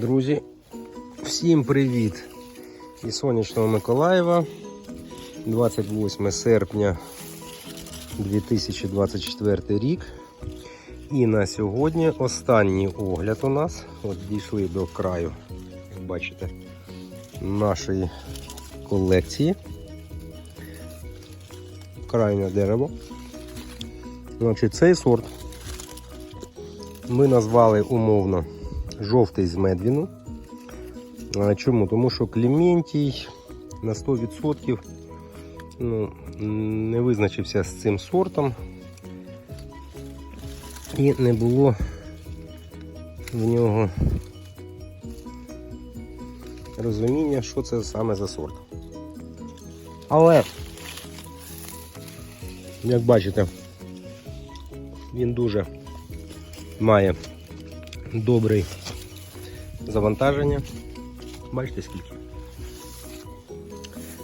Друзі, всім привіт із сонячного Миколаєва. 28 серпня 2024 рік. І на сьогодні останній огляд у нас. От дійшли до краю, як бачите, нашої колекції. Крайнє дерево. Значить, цей сорт ми назвали умовно жовтий з медвіну. Чому? Тому що Клементій на 100% ну, не визначився з цим сортом і не було в нього розуміння, що це саме за сорт. Але, як бачите, він дуже має добрий завантаження. Бачите скільки?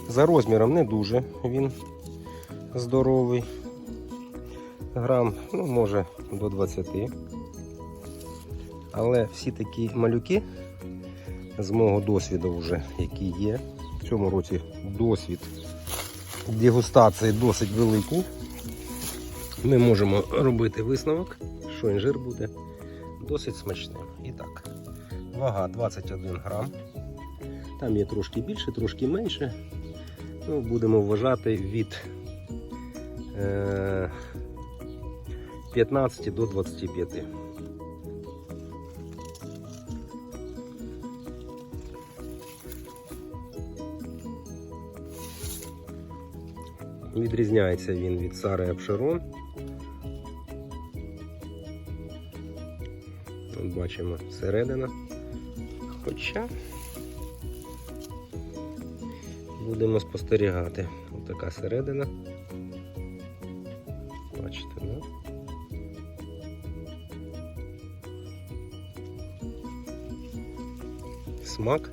За розміром не дуже він здоровий. Грам, ну, може, до 20. Але всі такі малюки з мого досвіду вже, які є. В цьому році досвід дегустації досить великий. Ми можемо робити висновок, що інжир буде досить смачним. І так, вага 21 грам. Там є трошки більше, трошки менше. Ну, будемо вважати від е, 15 до 25. Відрізняється він від Сари Апшерон. От бачимо середина. Хоча будемо спостерігати. Ось така середина. Бачите, да? Смак.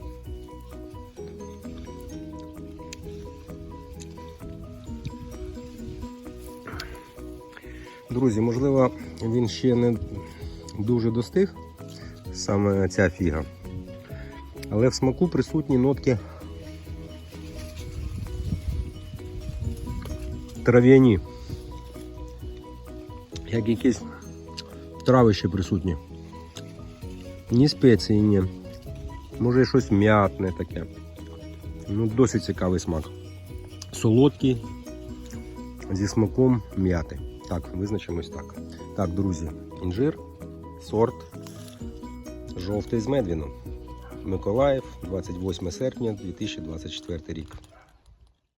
Друзі, можливо, він ще не дуже достиг, саме ця фіга. Але в смаку присутні нотки трав'яні. Як якісь трави ще присутні. Ні спеції, ні. Може щось м'ятне таке. Ну, досить цікавий смак. Солодкий, зі смаком м'яти. Так, визначимось так. Так, друзі, інжир, сорт жовтий з медвіном. Миколаїв, 28 серпня 2024 рік.